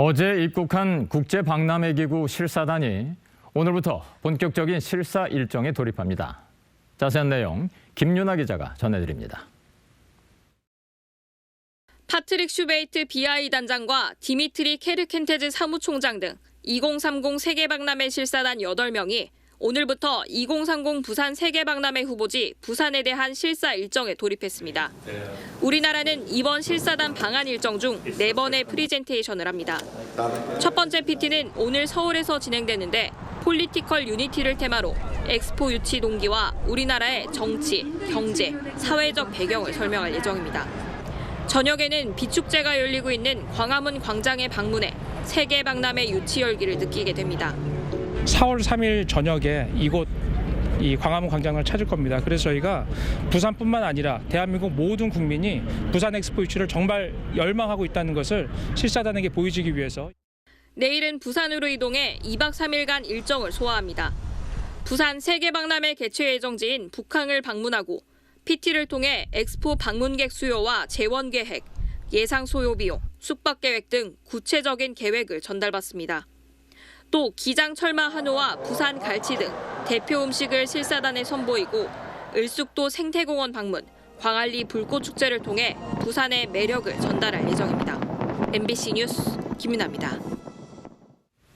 어제 입국한 국제박람회기구 실사단이 오늘부터 본격적인 실사 일정에 돌입합니다. 자세한 내용 김윤아 기자가 전해드립니다. 파트릭 슈베이트 BI 단장과 디미트리 케르켄테즈 사무총장 등 2030 세계박람회 실사단 8명이 오늘부터 2030 부산 세계박람회 후보지 부산에 대한 실사 일정에 돌입했습니다. 우리나라는 이번 실사단 방한 일정 중 4번의 프리젠테이션을 합니다. 첫 번째 PT는 오늘 서울에서 진행되는데 폴리티컬 유니티를 테마로 엑스포 유치 동기와 우리나라의 정치, 경제, 사회적 배경을 설명할 예정입니다. 저녁에는 비축제가 열리고 있는 광화문 광장에 방문해 세계 박람회 유치 열기를 느끼게 됩니다. 4월 3일 저녁에 이곳 이 광화문 광장을 찾을 겁니다. 그래서 저희가 부산뿐만 아니라 대한민국 모든 국민이 부산 엑스포 유치를 정말 열망하고 있다는 것을 실사단에게 보여주기 위해서 내일은 부산으로 이동해 2박 3일간 일정을 소화합니다. 부산 세계박람회 개최 예정지인 북항을 방문하고 PT를 통해 엑스포 방문객 수요와 재원 계획, 예상 소요 비용, 숙박 계획 등 구체적인 계획을 전달받습니다. 또 기장 철마 한우와 부산 갈치 등 대표 음식을 실사단에 선보이고 을숙도 생태공원 방문, 광안리 불꽃 축제를 통해 부산의 매력을 전달할 예정입니다. MBC 뉴스 김윤아입니다.